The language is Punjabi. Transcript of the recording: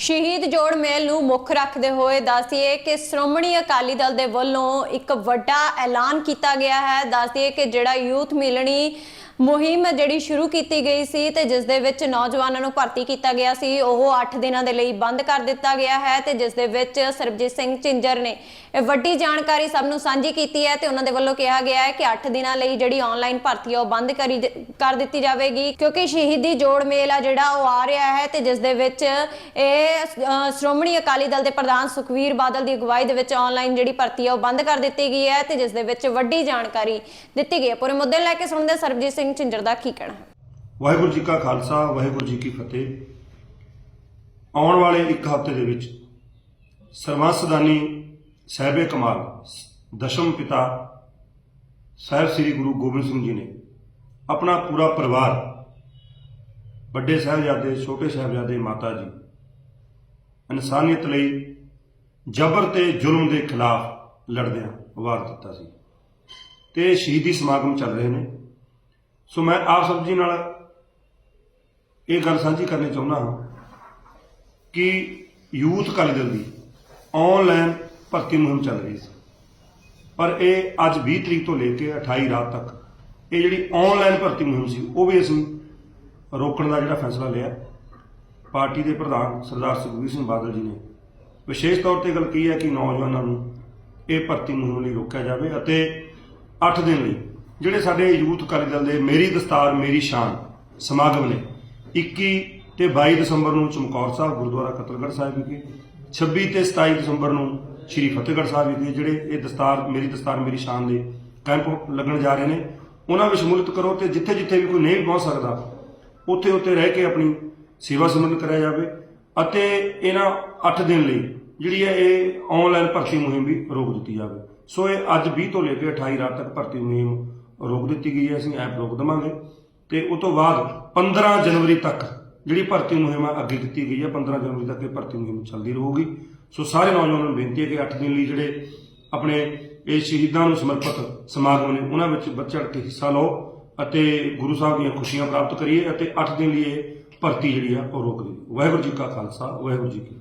ਸ਼ਹੀਦ ਜੋੜ ਮੇਲ ਨੂੰ ਮੁੱਖ ਰੱਖਦੇ ਹੋਏ ਦੱਸਦੀਏ ਕਿ ਸ਼੍ਰੋਮਣੀ ਅਕਾਲੀ ਦਲ ਦੇ ਵੱਲੋਂ ਇੱਕ ਵੱਡਾ ਐਲਾਨ ਕੀਤਾ ਗਿਆ ਹੈ। ਦੱਸਦੀਏ ਕਿ ਜਿਹੜਾ ਯੂਥ ਮਿਲਣੀ ਮੁਹਿੰਮ ਜਿਹੜੀ ਸ਼ੁਰੂ ਕੀਤੀ ਗਈ ਸੀ ਤੇ ਜਿਸ ਦੇ ਵਿੱਚ ਨੌਜਵਾਨਾਂ ਨੂੰ ਭਰਤੀ ਕੀਤਾ ਗਿਆ ਸੀ, ਉਹ 8 ਦਿਨਾਂ ਦੇ ਲਈ ਬੰਦ ਕਰ ਦਿੱਤਾ ਗਿਆ ਹੈ ਤੇ ਜਿਸ ਦੇ ਵਿੱਚ ਸਰਬਜੀਤ ਸਿੰਘ ਝਿੰਜਰ ਨੇ ਵੱਡੀ ਜਾਣਕਾਰੀ ਸਭ ਨੂੰ ਸਾਂਝੀ ਕੀਤੀ ਹੈ ਤੇ ਉਹਨਾਂ ਦੇ ਵੱਲੋਂ ਕਿਹਾ ਗਿਆ ਹੈ ਕਿ 8 ਦਿਨਾਂ ਲਈ ਜਿਹੜੀ ਆਨਲਾਈਨ ਭਰਤੀ ਆ, ਉਹ ਬੰਦ ਕਰੀ ਕਰ ਦਿੱਤੀ ਜਾਵੇਗੀ, ਕਿਉਂਕਿ ਸ਼ਹੀਦੀ ਜੋੜ ਮੇਲ ਆ ਜਿਹੜਾ ਉਹ ਆ ਰਿਹਾ ਹੈ ਤੇ ਜਿਸ ਦੇ ਵਿੱਚ ਇਹ ਸ਼੍ਰੋਮਣੀ ਅਕਾਲੀ ਦਲ ਦੇ ਪ੍ਰਧਾਨ ਸੁਖਵੀਰ ਬਾਦਲ ਦੀ ਅਗਵਾਈ ਦੇ ਵਿੱਚ ਆਨਲਾਈਨ ਜਿਹੜੀ ਭਰਤੀ ਆ, ਉਹ ਬੰਦ ਕਰ ਦਿੱਤੀ ਗਈ ਹੈ ਤੇ ਜਿਸ ਦੇ ਵਿੱਚ ਵੱਡੀ ਜਾਣਕਾਰੀ ਦਿੱਤੀ ਗਈ ਹੈ। ਪੂਰੇ ਮੁੱਦੇ ਲੈ ਕੇ ਸੁਣਦੇ ਸਰਬਜੀਤ ਸਿੰਘ ਝਿੰਜਰ ਦਾ ਕੀ ਕਹਿਣਾ? ਹੈ ਵਾਹਿਗੁਰੂ ਜੀ ਕਾ ਖਾਲਸਾ, ਵਾਹਿਗੁਰੂ ਜੀ ਕੀ ਫਤਿਹ। ਆਉਣ ਵਾਲੇ ਇੱਕ ਹਫ਼ਤੇ ਦੇ ਵਿੱਚ ਸਰਵੰਸਦਾਨੀ ਸਾਹਿਬੇ ਕਮਾਲ, ਦਸ਼ਮ ਪਿਤਾ ਸਾਹਿਬ ਸ੍ਰੀ ਗੁਰੂ ਗੋਬਿੰਦ ਸਿੰਘ ਜੀ ਨੇ ਆਪਣਾ ਪੂਰਾ ਪਰਿਵਾਰ, ਵੱਡੇ ਸਾਹਿਬਜ਼ਾਦੇ, ਛੋਟੇ ਸਾਹਿਬਜ਼ਾਦੇ ਮਾਤਾ ਜੀ, ਇਨਸਾਨੀਅਤ ਲਈ ਜ਼ਬਰ ਤੇ ਜ਼ੁਲਮ ਦੇ ਖਿਲਾਫ ਲੜਦਿਆਂ ਵਾਰ ਦਿੱਤਾ ਸੀ। ਤੇ ਸ਼ਹੀਦੀ ਸਮਾਗਮ ਚੱਲ ਰਹੇ ਨੇ। ਸੋ ਮੈਂ ਆਪ ਸਭ ਜੀ ਨਾਲ ਇਹ ਗੱਲ ਸਾਂਝੀ ਕਰਨੀ ਚਾਹੁੰਦਾ ਹਾਂ ਕਿ ਯੂਥ ਅਕਾਲੀ ਦਲ ਦੀ ਆਨਲਾਈਨ ਭਰਤੀ ਮੁਹਿੰਮ ਚੱਲ ਰਹੀ ਸੀ। ਪਰ ਇਹ ਅੱਜ 20 ਤਰੀਕ ਤੋਂ ਲੈ ਕੇ 28 ਰਾਤ ਤੱਕ ਇਹ ਜਿਹੜੀ ਆਨਲਾਈਨ ਭਰਤੀ ਮੁਹਿੰਮ ਸੀ, ਉਹ ਵੀ ਅਸੀਂ ਰੋਕਣ ਦਾ ਜਿਹੜਾ ਫੈਸਲਾ ਲਿਆ। ਪਾਰਟੀ ਦੇ ਪ੍ਰਧਾਨ ਸਰਦਾਰ ਸੁਖਬੀਰ ਸਿੰਘ ਬਾਦਲ ਜੀ ਨੇ ਵਿਸ਼ੇਸ਼ ਤੌਰ ਤੇ ਗੱਲ ਕੀ ਹੈ ਕਿ ਨੌਜਵਾਨਾਂ ਨੂੰ ਇਹ ਭਰਤੀ ਮੁਹਿੰਮ ਲਈ ਰੋਕਿਆ ਜਾਵੇ ਅਤੇ 8 ਦਿਨ ਲਈ ਜਿਹੜੇ ਸਾਡੇ ਯੂਥ ਅਕਾਲੀ ਦਲ ਦੇ ਮੇਰੀ ਦਸਤਾਰ, ਮੇਰੀ ਸ਼ਾਨ ਸਮਾਗਮ ਨੇ 21 ਤੇ 22 ਦਸੰਬਰ ਨੂੰ ਚਮਕੌਰ ਸਾਹਿਬ, ਗੁਰਦੁਆਰਾ ਕਤਲਗੜ੍ਹ ਸਾਹਿਬ ਵਿਖੇ 26 ਤੇ 27 ਦਸੰਬਰ ਨੂੰ ਸ੍ਰੀ ਫਤਿਹਗੜ੍ਹ ਸਾਹਿਬ ਵਿਖੇ ਜਿਹੜੇ ਇਹ ਦਸਤਾਰ, ਮੇਰੀ ਦਸਤਾਰ, ਮੇਰੀ ਸ਼ਾਨ ਦੇ ਕੈਂਪ ਲੱਗਣ ਜਾ ਰਹੇ ਨੇ, ਉਹਨਾਂ ਵਿੱਚ ਸ਼ਮੂਲੀਅਤ ਕਰੋ ਤੇ ਜਿੱਥੇ ਜਿੱਥੇ ਵੀ ਕੋਈ ਨਹੀਂ ਪਹੁੰਚ ਸਕਦਾ ਉੱਥੇ ਉੱਥੇ ਰਹਿ ਕੇ ਆਪਣੀ ਸੇਵਾ ਸਿਮਰਨ ਕਰਿਆ ਜਾਵੇ ਅਤੇ ਇਹਨਾਂ 8 ਦਿਨ ਲਈ ਜਿਹੜੀ ਹੈ ਇਹ ਆਨਲਾਈਨ ਭਰਤੀ ਮੁਹਿੰਮ ਵੀ ਰੋਕ ਦਿੱਤੀ ਜਾਵੇ। ਸੋ ਇਹ ਅੱਜ 20 ਤੋਂ ਲੈ ਕੇ 28 ਰਾਤ ਤੱਕ ਭਰਤੀ ਮੁਹਿੰਮ ਰੋਕ ਦਿੱਤੀ ਗਈ ਹੈ, ਅਸੀਂ ਐਪ ਰੋਕ ਦੇਵਾਂਗੇ। ਤੇ ਉਸ ਤੋਂ ਬਾਅਦ 15 ਜਨਵਰੀ ਤੱਕ ਜਿਹੜੀ ਭਰਤੀ ਮੁਹਿੰਮ ਆ, ਅੱਗੇ ਕੀਤੀ ਗਈ ਹੈ 15 ਜਨਵਰੀ ਤੱਕ ਇਹ ਭਰਤੀ ਮੁਹਿੰਮ ਚੱਲਦੀ ਰਹੂਗੀ। ਸੋ ਸਾਰੇ ਨੌਜਵਾਨਾਂ ਨੂੰ ਬੇਨਤੀ ਹੈ ਕਿ 8 ਦਿਨ ਲਈ ਜਿਹੜੇ ਆਪਣੇ ਇਹ ਸ਼ਹੀਦਾਂ ਨੂੰ ਸਮਰਪਿਤ ਸਮਾਗਮ ਨੇ, ਉਹਨਾਂ ਵਿੱਚ ਵੱਧ ਚੜ੍ਹ ਕੇ ਹਿੱਸਾ ਲਓ ਅਤੇ ਗੁਰੂ ਸਾਹਿਬ ਦੀਆਂ ਖੁਸ਼ੀਆਂ ਪ੍ਰਾਪਤ ਕਰੀਏ ਅਤੇ 8 ਦਿਨ ਲਈ ਇਹ ਭਰਤੀ ਜਿਹੜੀ ਆ, ਉਹ ਰੋਕ ਦੀ ਵਾਹਿਗੁਰੂ ਜੀ ਕਾ ਖਾਲਸਾ, ਵਾਹਿਗੁਰੂ ਜੀ ਕੀ